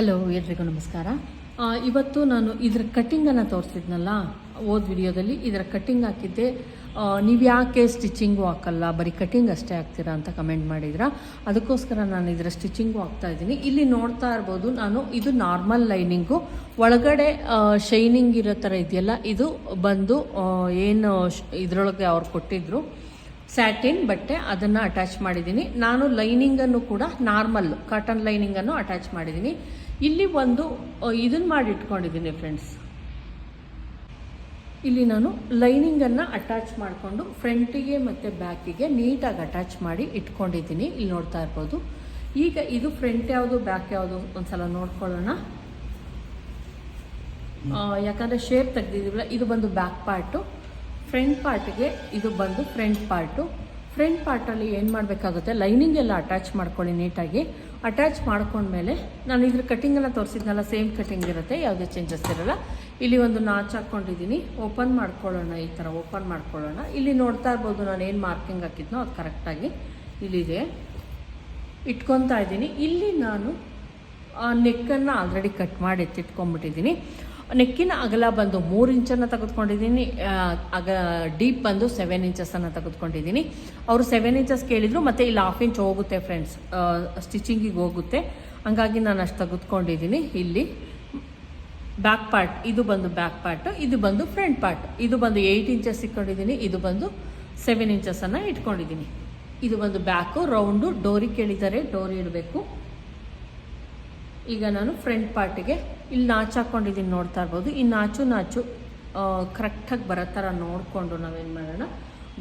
Hello ಎಲ್ರಿಗೂ ನಮಸ್ಕಾರ. ಇವತ್ತು ನಾನು ಇದರ ಕಟ್ಟಿಂಗನ್ನು ತೋರಿಸಿದ್ನಲ್ಲ, ಓದ್ ವಿಡಿಯೋದಲ್ಲಿ ಇದರ ಕಟ್ಟಿಂಗ್ ಹಾಕಿದ್ದೆ. ನೀವು ಯಾಕೆ ಸ್ಟಿಚಿಂಗು ಹಾಕಲ್ಲ, ಬರೀ ಕಟ್ಟಿಂಗ್ ಅಷ್ಟೇ ಹಾಕ್ತೀರಾ ಅಂತ ಕಮೆಂಟ್ ಮಾಡಿದ್ರ. ಅದಕ್ಕೋಸ್ಕರ ನಾನು ಇದರ ಸ್ಟಿಚಿಂಗು ಹಾಕ್ತಾ ಇದ್ದೀನಿ. ಇಲ್ಲಿ ನೋಡ್ತಾ ಇರ್ಬೋದು, ನಾನು ಇದು ನಾರ್ಮಲ್ ಲೈನಿಂಗು ಒಳಗಡೆ ಶೈನಿಂಗ್ ಇರೋ ಥರ ಇದೆಯಲ್ಲ, ಇದು ಬಂದು ಏನು ಇದರೊಳಗೆ ಅವ್ರು ಕೊಟ್ಟಿದ್ರು. ಸ್ಯಾಟಿನ್ ಬಟ್ಟೆ ಅದನ್ನು ಅಟ್ಯಾಚ್ ಮಾಡಿದ್ದೀನಿ. ನಾನು ಲೈನಿಂಗನ್ನು ಕೂಡ ನಾರ್ಮಲ್ ಕಾಟನ್ ಲೈನಿಂಗನ್ನು ಅಟ್ಯಾಚ್ ಮಾಡಿದ್ದೀನಿ. ಇಲ್ಲಿ ಒಂದು ಇದನ್ನು ಮಾಡಿ ಇಟ್ಕೊಂಡಿದ್ದೀನಿ ಫ್ರೆಂಡ್ಸ್ ಇಲ್ಲಿ ನಾನು ಲೈನಿಂಗನ್ನು ಅಟ್ಯಾಚ್ ಮಾಡಿಕೊಂಡು ಫ್ರಂಟಿಗೆ ಮತ್ತು ಬ್ಯಾಕಿಗೆ ನೀಟಾಗಿ ಅಟ್ಯಾಚ್ ಮಾಡಿ ಇಟ್ಕೊಂಡಿದ್ದೀನಿ. ಇಲ್ಲಿ ನೋಡ್ತಾ ಇರ್ಬೋದು. ಈಗ ಇದು ಫ್ರಂಟ್ ಯಾವುದು ಬ್ಯಾಕ್ ಯಾವುದು ಒಂದ್ಸಲ ನೋಡ್ಕೊಳ್ಳೋಣ. ಯಾಕಂದರೆ ಶೇಪ್ ತೆಗ್ದಿದ್ದೀವಲ್ಲ, ಇದು ಬಂದು ಬ್ಯಾಕ್ ಪಾರ್ಟು ಫ್ರಂಟ್ ಪಾರ್ಟ್ಗೆ ಇದು ಬಂದು ಫ್ರಂಟ್ ಪಾರ್ಟು. ಫ್ರಂಟ್ ಪಾರ್ಟಲ್ಲಿ ಏನು ಮಾಡಬೇಕಾಗುತ್ತೆ? ಲೈನಿಂಗ್ ಎಲ್ಲ ಅಟ್ಯಾಚ್ ಮಾಡ್ಕೊಳ್ಳಿ ನೀಟಾಗಿ. ಅಟ್ಯಾಚ್ ಮಾಡ್ಕೊಂಡ್ಮೇಲೆ ನಾನು ಇದ್ರ ಕಟ್ಟಿಂಗನ್ನು ತೋರಿಸಿದ್ನಲ್ಲ ಸೇಮ್ ಕಟ್ಟಿಂಗ್ ಇರುತ್ತೆ, ಯಾವುದೇ ಚೇಂಜಸ್ ಇರಲ್ಲ. ಇಲ್ಲಿ ಒಂದು ನಾಚ್ ಹಾಕ್ಕೊಂಡಿದ್ದೀನಿ. ಓಪನ್ ಮಾಡ್ಕೊಳ್ಳೋಣ ಈ ಥರ ಓಪನ್ ಮಾಡ್ಕೊಳ್ಳೋಣ. ಇಲ್ಲಿ ನೋಡ್ತಾ ಇರ್ಬೋದು ನಾನು ಏನು ಮಾರ್ಕಿಂಗ್ ಹಾಕಿದ್ನೋ ಅದು ಕರೆಕ್ಟಾಗಿ ಇಲ್ಲಿದೆ. ಇಟ್ಕೊತಾ ಇದ್ದೀನಿ. ಇಲ್ಲಿ ನಾನು ನೆಕ್ಕನ್ನು ಆಲ್ರೆಡಿ ಕಟ್ ಮಾಡಿ ಎತ್ತಿಟ್ಕೊಂಡ್ಬಿಟ್ಟಿದ್ದೀನಿ ನೆಕ್ಕಿನ ಅಗಲ ಬಂದು ಮೂರು ಇಂಚನ್ನು ತೆಗೆದುಕೊಂಡಿದ್ದೀನಿ ಅಗ ಡೀಪ್ ಬಂದು ಸೆವೆನ್ ಇಂಚಸನ್ನು ತೆಗೆದುಕೊಂಡಿದ್ದೀನಿ. ಅವರು ಸೆವೆನ್ ಇಂಚಸ್ ಕೇಳಿದರು, ಮತ್ತು ಇಲ್ಲಿ ಹಾಫ್ ಇಂಚ್ ಹೋಗುತ್ತೆ ಫ್ರೆಂಡ್ಸ್ ಸ್ಟಿಚಿಂಗಿಗೆ ಹೋಗುತ್ತೆ. ಹಂಗಾಗಿ ನಾನು ಅಷ್ಟು ತೆಗೆದುಕೊಂಡಿದ್ದೀನಿ. ಇಲ್ಲಿ ಬ್ಯಾಕ್ ಪಾರ್ಟ್ ಇದು ಬಂದು ಬ್ಯಾಕ್ ಪಾರ್ಟ್ ಇದು ಬಂದು ಫ್ರಂಟ್ ಪಾರ್ಟ್ ಇದು ಬಂದು ಏಯ್ಟ್ ಇಂಚಸ್ ಇಟ್ಕೊಂಡಿದ್ದೀನಿ, ಇದು ಬಂದು ಸೆವೆನ್ ಇಂಚಸನ್ನು ಇಟ್ಕೊಂಡಿದ್ದೀನಿ. ಇದು ಬಂದು ಬ್ಯಾಕು ರೌಂಡು ಡೋರಿ ಕೇಳಿದ್ದಾರೆ ಡೋರಿ ಇಡಬೇಕು. ಈಗ ನಾನು ಫ್ರಂಟ್ ಪಾರ್ಟಿಗೆ ಇಲ್ಲಿ ನಾಚು ಹಾಕ್ಕೊಂಡಿದ್ದೀನಿ ನೋಡ್ತಾ ಇರ್ಬೋದು. ಈ ನಾಚು ನಾಚು ಕರೆಕ್ಟಾಗಿ ಬರೋ ಥರ ನೋಡಿಕೊಂಡು ನಾವೇನು ಮಾಡೋಣ?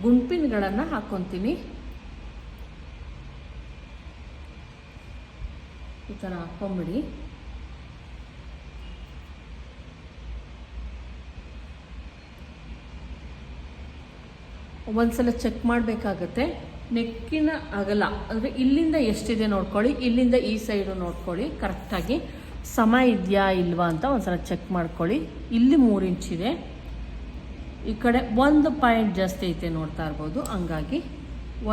ಗುಂಪಿನಗಳನ್ನು ಹಾಕ್ಕೊತೀನಿ ಈ ಥರ ಹಾಕ್ಕೊಂಬಿಡಿ ಒಂದ್ಸಲ ಚೆಕ್ ಮಾಡಬೇಕಾಗತ್ತೆ. ನೆಕ್ಕಿನ ಅಗಲ, ಅಂದರೆ ಇಲ್ಲಿಂದ ಎಷ್ಟಿದೆ ನೋಡ್ಕೊಳ್ಳಿ, ಇಲ್ಲಿಂದ ಈ ಸೈಡು ನೋಡ್ಕೊಳ್ಳಿ. ಕರೆಕ್ಟಾಗಿ ಸಮ ಇದೆಯಾ ಇಲ್ವಾ ಅಂತ ಒಂದ್ಸಲ ಚೆಕ್ ಮಾಡ್ಕೊಳ್ಳಿ. ಇಲ್ಲಿ ಮೂರು ಇಂಚಿದೆ ಈ ಕಡೆ ಒಂದು ಪಾಯಿಂಟ್ ಜಾಸ್ತಿ ಐತೆ ನೋಡ್ತಾ ಇರ್ಬೋದು. ಹಂಗಾಗಿ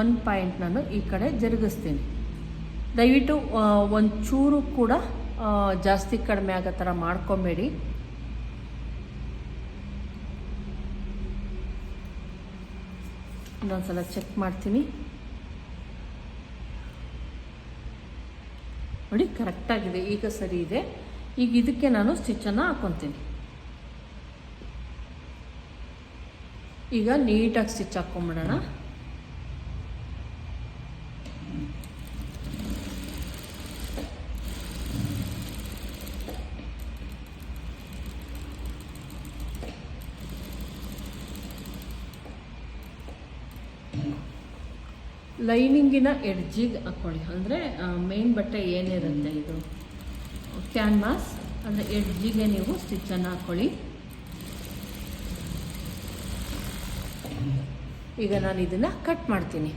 ಒಂದು ಪಾಯಿಂಟ್ ನಾನು ಈ ಕಡೆ ಜರುಗಿಸ್ತೀನಿ. ದಯವಿಟ್ಟು ಒಂಚೂರು ಕೂಡ ಜಾಸ್ತಿ ಕಡಿಮೆ ಆಗೋ ಥರ ಮಾಡ್ಕೊಬೇಡಿ. ಇನ್ನೊಂದ್ಸಲ ಚೆಕ್ ಮಾಡ್ತೀನಿ. ನೋಡಿ ಕರೆಕ್ಟಾಗಿದೆ. ಈಗ ಸರಿ ಇದೆ. ಈಗ ಇದಕ್ಕೆ ನಾನು ಸ್ಟಿಚ್ಚನ್ನು ಹಾಕ್ಕೊತೀನಿ ಈಗ ನೀಟಾಗಿ ಸ್ಟಿಚ್ ಹಾಕ್ಕೊಂಬಿಡೋಣ ಲೈನಿಂಗಿನ ಎಡ್ಜಿಗೆ ಹಾಕ್ಕೊಳ್ಳಿ ಅಂದರೆ ಮೇನ್ ಬಟ್ಟೆ ಏನಿರುತ್ತೆ ಇದು? ಕ್ಯಾನ್ವಾಸ್, ಅಂದರೆ ಎಡ್ಜಿಗೆ ನೀವು ಸ್ಟಿಚ್ಚನ್ನು ಹಾಕ್ಕೊಳ್ಳಿ ಈಗ ನಾನು ಇದನ್ನು ಕಟ್ ಮಾಡ್ತೀನಿ.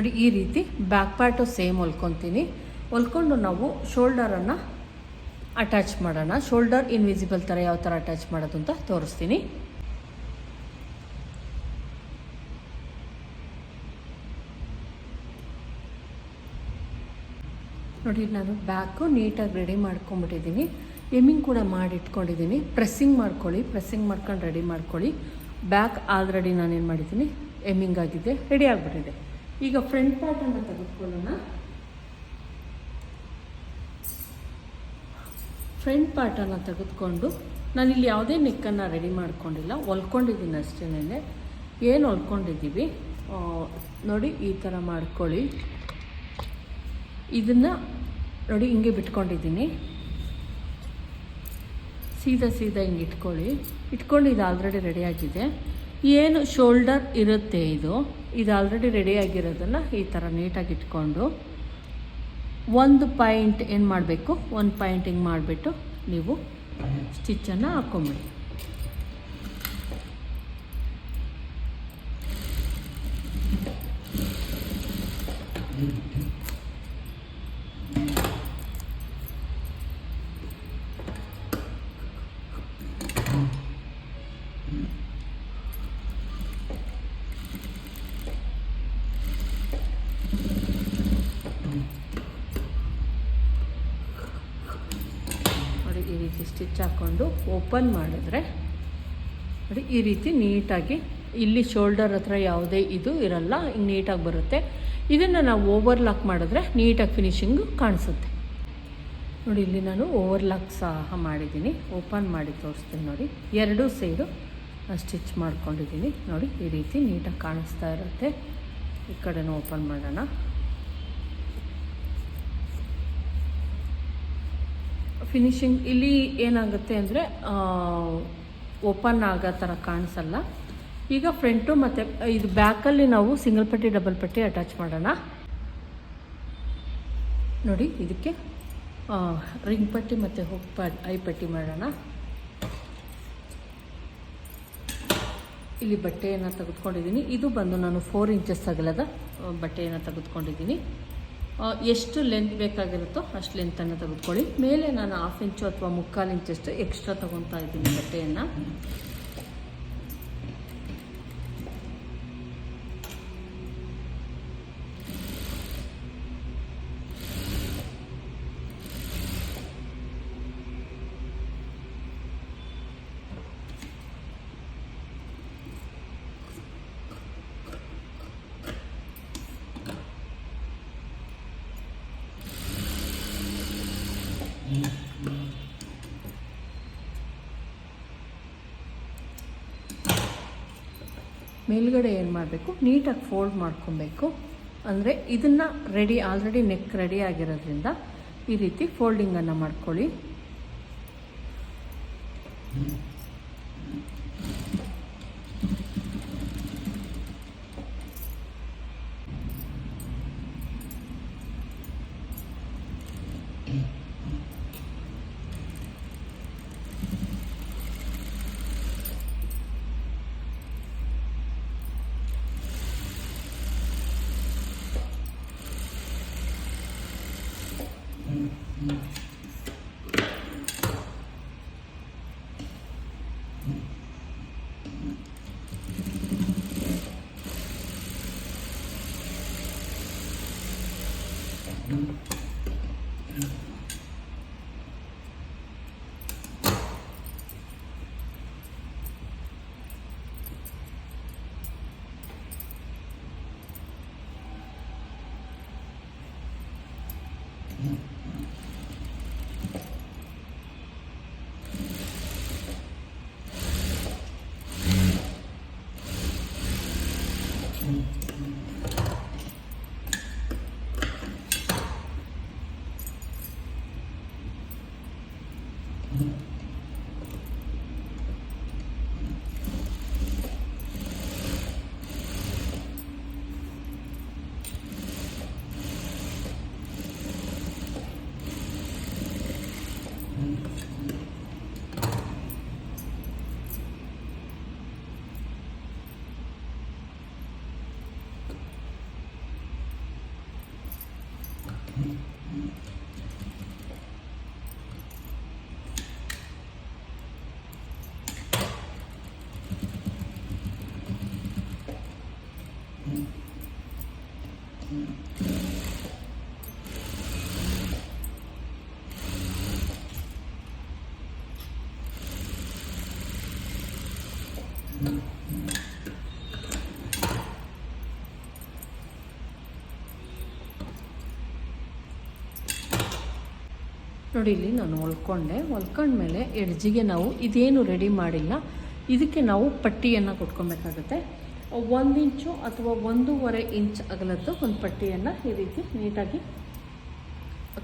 ನೋಡಿ, ಈ ರೀತಿ ಬ್ಯಾಕ್ ಪಾರ್ಟು ಸೇಮ್ ಹೊಲ್ಕೊತೀನಿ. ಹೊಲ್ಕೊಂಡು ನಾವು ಶೋಲ್ಡರನ್ನು ಅಟ್ಯಾಚ್ ಮಾಡೋಣ. ಶೋಲ್ಡರ್ ಇನ್ವಿಸಿಬಲ್ ಥರ ಯಾವ ಥರ ಅಟ್ಯಾಚ್ ಮಾಡೋದು ಅಂತ ತೋರಿಸ್ತೀನಿ. ನೋಡಿ, ನಾನು ಬ್ಯಾಕು ನೀಟಾಗಿ ರೆಡಿ ಮಾಡ್ಕೊಂಬಿಟ್ಟಿದ್ದೀನಿ ಎಮ್ಮಿಂಗ್ ಕೂಡ ಮಾಡಿ ಇಟ್ಕೊಂಡಿದ್ದೀನಿ ಪ್ರೆಸ್ಸಿಂಗ್ ಮಾಡ್ಕೊಳ್ಳಿ ಪ್ರೆಸ್ಸಿಂಗ್ ಮಾಡ್ಕೊಂಡು ರೆಡಿ ಮಾಡ್ಕೊಳ್ಳಿ. ಬ್ಯಾಕ್ ಆಲ್ರೆಡಿ ನಾನೇನು ಮಾಡಿದ್ದೀನಿ? ಎಮ್ಮಿಂಗ್ ಆಗಿದೆ. ರೆಡಿ ಆಗಿಬಿಟ್ಟಿದೆ. ಈಗ ಫ್ರಂಟ್ ಪಾರ್ಟನ್ನು ತೆಗೆದುಕೊಳ್ಳೋಣ. ಫ್ರಂಟ್ ಪಾರ್ಟನ್ನು ತೆಗೆದುಕೊಂಡು ನಾನಿಲ್ಲಿ ಯಾವುದೇ ನೆಕ್ಕನ್ನು ರೆಡಿ ಮಾಡ್ಕೊಂಡಿಲ್ಲ. ಹೊಲ್ಕೊಂಡಿದ್ದೀನಿ ಅಷ್ಟೇನೆ ಏನು ಹೊಲ್ಕೊಂಡಿದ್ದೀವಿ? ನೋಡಿ, ಈ ಥರ ಮಾಡ್ಕೊಳ್ಳಿ. ಇದನ್ನು ನೋಡಿ, ಹಿಂಗೆ ಬಿಟ್ಕೊಂಡಿದ್ದೀನಿ. ಸೀದಾ ಸೀದಾ ಹಿಂಗೆ ಇಟ್ಕೊಳ್ಳಿ. ಇಟ್ಕೊಂಡು ಇದು ಆಲ್ರೆಡಿ ರೆಡಿಯಾಗಿದೆ ಏನು ಶೋಲ್ಡರ್ ಇರುತ್ತೆ ಇದು? ಇದು ಆಲ್ರೆಡಿ ರೆಡಿ ಆಗಿರೋದನ್ನು ಈ ಥರ ನೀಟಾಗಿ ಇಟ್ಕೊಂಡು ಒಂದು ಪಾಯಿಂಟ್ ಏನು ಮಾಡಬೇಕು? ಒಂದು ಪಾಯಿಂಟಿಂಗ್ ಮಾಡಿಬಿಟ್ಟು ನೀವು ಸ್ಟಿಚ್ಚನ್ನು ಹಾಕ್ಕೊಂಬಿಡಿ ರೀತಿ ಸ್ಟಿಚ್ ಹಾಕ್ಕೊಂಡು ಓಪನ್ ಮಾಡಿದ್ರೆ ನೋಡಿ, ಈ ರೀತಿ ನೀಟಾಗಿ ಇಲ್ಲಿ ಶೋಲ್ಡರ್ ಹತ್ರ ಯಾವುದೇ ಇದು ಇರಲ್ಲ ನೀಟಾಗಿ ಬರುತ್ತೆ. ಇದನ್ನು ನಾವು ಓವರ್ಲಾಕ್ ಮಾಡಿದ್ರೆ ನೀಟಾಗಿ ಫಿನಿಶಿಂಗು ಕಾಣಿಸುತ್ತೆ. ನೋಡಿ, ಇಲ್ಲಿ ನಾನು ಓವರ್ಲಾಕ್ ಸಹ ಮಾಡಿದ್ದೀನಿ. ಓಪನ್ ಮಾಡಿ ತೋರಿಸ್ತೀನಿ ನೋಡಿ. ಎರಡೂ ಸೈಡು ಸ್ಟಿಚ್ ಮಾಡ್ಕೊಂಡಿದ್ದೀನಿ. ನೋಡಿ, ಈ ರೀತಿ ನೀಟಾಗಿ ಕಾಣಿಸ್ತಾ ಇರುತ್ತೆ. ಈ ಕಡೆನೂ ಓಪನ್ ಮಾಡೋಣ. ಫಿನಿಶಿಂಗ್ ಇಲ್ಲಿ ಏನಾಗುತ್ತೆ ಅಂದರೆ ಓಪನ್ ಆಗೋ ಥರ ಕಾಣಿಸಲ್ಲ. ಈಗ ಫ್ರಂಟು ಮತ್ತು, ಇದು ಬ್ಯಾಕಲ್ಲಿ ನಾವು ಸಿಂಗಲ್ ಪಟ್ಟಿ ಡಬಲ್ ಪಟ್ಟಿ ಅಟ್ಯಾಚ್ ಮಾಡೋಣ. ನೋಡಿ, ಇದಕ್ಕೆ ರಿಂಗ್ ಪಟ್ಟಿ ಮತ್ತು ಹುಕ್ ಪ ಐ ಪಟ್ಟಿ ಮಾಡೋಣ. ಇಲ್ಲಿ ಬಟ್ಟೆಯನ್ನು ತೆಗೆದುಕೊಂಡಿದ್ದೀನಿ. ಇದು ಬಂದು ನಾನು ಫೋರ್ ಇಂಚಸ್ ಅಗಲದ ಬಟ್ಟೆಯನ್ನು ತೆಗೆದುಕೊಂಡಿದ್ದೀನಿ. ಎಷ್ಟು ಲೆಂತ್ ಬೇಕಾಗಿರುತ್ತೋ ಅಷ್ಟು ಲೆಂತನ್ನು ತೆಗೆದುಕೊಳ್ಳಿ. ಮೇಲೆ ನಾನು ಹಾಫ್ ಇಂಚು ಅಥವಾ ಮುಕ್ಕಾಲು ಇಂಚಷ್ಟು ಎಕ್ಸ್ಟ್ರಾ ತೊಗೊತಾ ಇದ್ದೀನಿ ಬಟ್ಟೆಯನ್ನು. ಮೇಲ್ಗಡೆ ಏನು ಮಾಡಬೇಕು? ನೀಟಾಗಿ ಫೋಲ್ಡ್ ಮಾಡ್ಕೊಬೇಕು. ಅಂದರೆ ಇದನ್ನು ರೆಡಿ ಆಲ್ರೆಡಿ ನೆಕ್ ರೆಡಿ ಆಗಿರೋದ್ರಿಂದ ಈ ರೀತಿ ಫೋಲ್ಡಿಂಗನ್ನು ಮಾಡ್ಕೊಳ್ಳಿ. Mm-hmm. ನೋಡಿ, ಇಲ್ಲಿ ನಾನು ಹೊಲ್ಕೊಂಡೆ. ಹೊಲ್ಕೊಂಡ್ಮೇಲೆ ಎಡ್ಜಿಗೆ ನಾವು ಇದೇನು ರೆಡಿ ಮಾಡಿಲ್ಲ. ಇದಕ್ಕೆ ನಾವು ಪಟ್ಟಿಯನ್ನು ಕೊಟ್ಕೊಬೇಕಾಗುತ್ತೆ. ಒಂದು ಇಂಚು ಅಥವಾ ಒಂದೂವರೆ ಇಂಚ್ ಅಗಲದ್ದು ಒಂದು ಪಟ್ಟಿಯನ್ನು ಈ ರೀತಿ ನೀಟಾಗಿ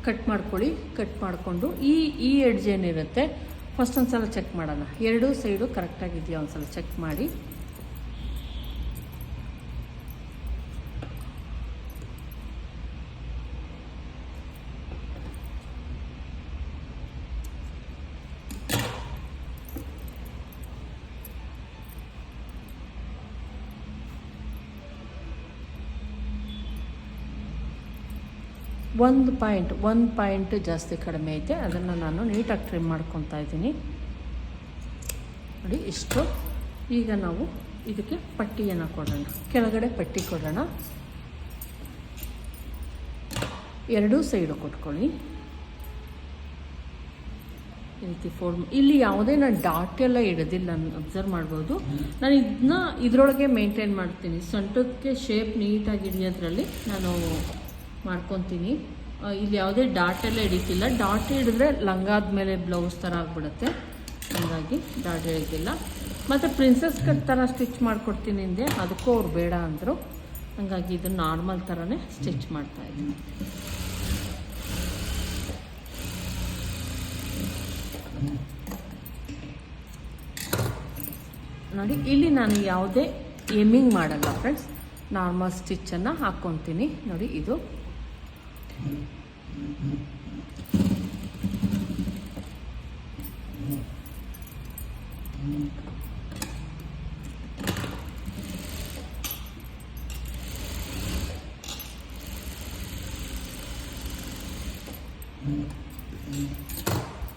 ಕಟ್ ಮಾಡ್ಕೊಳ್ಳಿ, ಕಟ್ ಮಾಡಿಕೊಂಡು. ಈ ಈ ಎಡ್ಜ್ ಏನಿರುತ್ತೆ ಫಸ್ಟ್ ಒಂದು ಸಲ ಚೆಕ್ ಮಾಡೋಣ. ಎರಡೂ ಸೈಡು ಕರೆಕ್ಟಾಗಿದೆಯಾ ಒಂದು ಸಲ ಚೆಕ್ ಮಾಡಿ. ಒಂದು ಪಾಯಿಂಟ್ ಒಂದು ಪಾಯಿಂಟ್ ಜಾಸ್ತಿ ಕಡಿಮೆ ಐತೆ. ಅದನ್ನು ನಾನು ನೀಟಾಗಿ ಟ್ರಿಮ್ ಮಾಡ್ಕೊತಾ ಇದ್ದೀನಿ. ನೋಡಿ, ಇಷ್ಟು. ಈಗ ನಾವು ಇದಕ್ಕೆ ಪಟ್ಟಿಯನ್ನು ಕೊಡೋಣ. ಕೆಳಗಡೆ ಪಟ್ಟಿ ಕೊಡೋಣ. ಎರಡೂ ಸೈಡು ಕೊಟ್ಕೊಳ್ಳಿ. ಈ ರೀತಿ ಫೋಲ್ಡ್ ಇಲ್ಲಿ ಯಾವುದೇ ನಾನು ಡಾಟ್ ಎಲ್ಲ ಇಡೋದಿಲ್ಲ ನಾನು ಅಬ್ಸರ್ವ್ ಮಾಡ್ಬೋದು. ನಾನು ಇದನ್ನ ಇದರೊಳಗೆ ಮೇಂಟೈನ್ ಮಾಡ್ತೀನಿ. ಸೊಂಟಕ್ಕೆ ಶೇಪ್ ನೀಟಾಗಿ ಹಿಡಿಯೋದ್ರಲ್ಲಿ ನಾನು ಮಾಡ್ಕೊತೀನಿ. ಇಲ್ಲಿ ಯಾವುದೇ ಡಾಟ್ ಎಲ್ಲ ಹಿಡಿತಿಲ್ಲ. ಡಾಟ್ ಹಿಡಿದ್ರೆ ಲಂಗಾದ ಮೇಲೆ ಬ್ಲೌಸ್ ಥರ ಆಗ್ಬಿಡುತ್ತೆ. ಹಾಗಾಗಿ ಡಾಟ್ ಹಿಡಿದಿಲ್ಲ. ಮತ್ತು ಪ್ರಿನ್ಸಸ್ ಕಟ್ ಥರ ಸ್ಟಿಚ್ ಮಾಡಿಕೊಡ್ತೀನಿ ಹಿಂದೆ ಅದಕ್ಕೂ ಅವ್ರು ಬೇಡ ಅಂದರು. ಹಾಗಾಗಿ ಇದು ನಾರ್ಮಲ್ ಥರನೇ ಸ್ಟಿಚ್ ಮಾಡ್ತಾಯಿದ್ದೀನಿ ನೋಡಿ, ಇಲ್ಲಿ ನಾನು ಯಾವುದೇ ಎಮ್ಮಿಂಗ್ ಮಾಡಲ್ಲ ಫ್ರೆಂಡ್ಸ್ ನಾರ್ಮಲ್ ಸ್ಟಿಚ್ಚನ್ನು ಹಾಕ್ಕೊತೀನಿ ನೋಡಿ, ಇದು.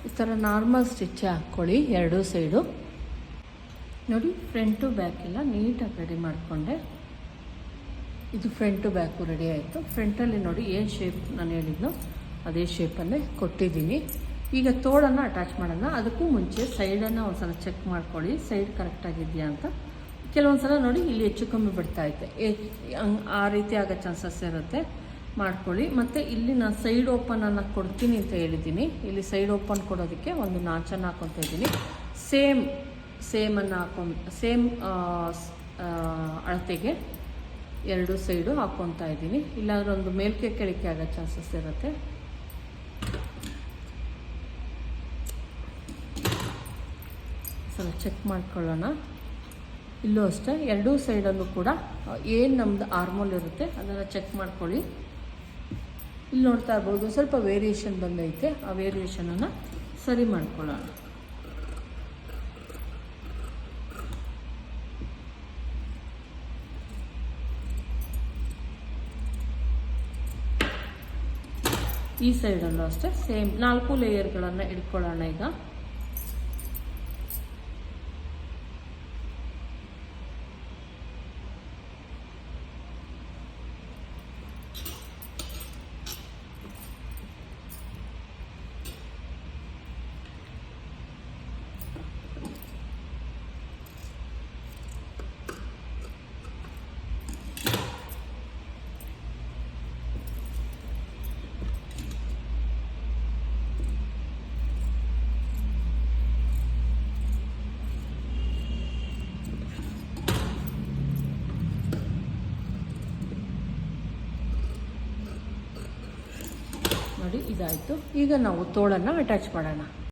ಈ ಥರ ನಾರ್ಮಲ್ ಸ್ಟಿಚ್ ಹಾಕ್ಕೊಳ್ಳಿ ಎರಡೂ ಸೈಡು ನೋಡಿ ಫ್ರಂಟು ಬ್ಯಾಕ್ ಎಲ್ಲ ನೀಟಾಗಿ ರೆಡಿ ಮಾಡಿಕೊಂಡೆ. ಇದು ಫ್ರಂಟು ಬ್ಯಾಕು ರೆಡಿ ಆಯಿತು. ಫ್ರಂಟಲ್ಲಿ ನೋಡಿ ಏನು ಶೇಪ್ ನಾನು ಹೇಳಿದ್ನೋ ಅದೇ ಶೇಪಲ್ಲೇ ಕೊಟ್ಟಿದ್ದೀನಿ. ಈಗ ತೋಳನ್ನು ಅಟ್ಯಾಚ್ ಮಾಡೋಣ. ಅದಕ್ಕೂ ಮುಂಚೆ ಸೈಡನ್ನು ಒಂದು ಸಲ ಚೆಕ್ ಮಾಡ್ಕೊಳ್ಳಿ. ಸೈಡ್ ಕರೆಕ್ಟಾಗಿದೆಯಾ ಅಂತ. ಕೆಲವೊಂದು ಸಲ ನೋಡಿ ಇಲ್ಲಿ ಹೆಚ್ಚು ಕಮ್ಮಿ ಬಿಡ್ತಾ ಐತೆ ಆ ರೀತಿ ಆಗೋ ಚಾನ್ಸಸ್ ಇರುತ್ತೆ. ಮಾಡ್ಕೊಳ್ಳಿ. ಮತ್ತು ಇಲ್ಲಿ ನಾನು ಸೈಡ್ ಓಪನನ್ನು ಕೊಡ್ತೀನಿ ಅಂತ ಹೇಳಿದ್ದೀನಿ. ಇಲ್ಲಿ ಸೈಡ್ ಓಪನ್ ಕೊಡೋದಕ್ಕೆ ಒಂದು ನಾಚನ್ನು ಹಾಕೊತಾ ಇದ್ದೀನಿ. ಸೇಮ್ ಸೇಮನ್ನು ಹಾಕೊಂಡು ಸೇಮ್ ಅಳತೆಗೆ ಎರಡು ಸೈಡು ಹಾಕ್ಕೊತಾ ಇದ್ದೀನಿ. ಇಲ್ಲಾಂದ್ರೆ ಒಂದು ಮೇಲ್ಕೆ ಕೆಳಕ್ಕೆ ಆಗೋ ಚಾನ್ಸಸ್ ಇರುತ್ತೆ. ಸ್ವಲ್ಪ ಚೆಕ್ ಮಾಡ್ಕೊಳ್ಳೋಣ. ಇಲ್ಲೂ ಅಷ್ಟೇ, ಎರಡೂ ಸೈಡಲ್ಲೂ ಕೂಡ ಏನು ನಮ್ಮದು ಆರ್ಮೋಲ್ ಇರುತ್ತೆ, ಅದನ್ನು ಚೆಕ್ ಮಾಡ್ಕೊಳ್ಳಿ. ಇಲ್ಲಿ ನೋಡ್ತಾ ಇರ್ಬೋದು, ಸ್ವಲ್ಪ ವೇರಿಯೇಷನ್ ಬಂದೈತೆ, ಆ ವೇರಿಯೇಷನನ್ನು ಸರಿ ಮಾಡ್ಕೊಳ್ಳೋಣ. ಈ ಸೈಡಲ್ಲೂ ಅಷ್ಟೇ ಸೇಮ್ ನಾಲ್ಕು ಲೇಯರ್ಗಳನ್ನು ಇಟ್ಕೊಳ್ಳೋಣ ಈಗ ನೋಡಿ ಇದಾಯಿತು. ಈಗ ನಾವು ತೋಳನ್ನು ಅಟ್ಯಾಚ್ ಮಾಡೋಣ.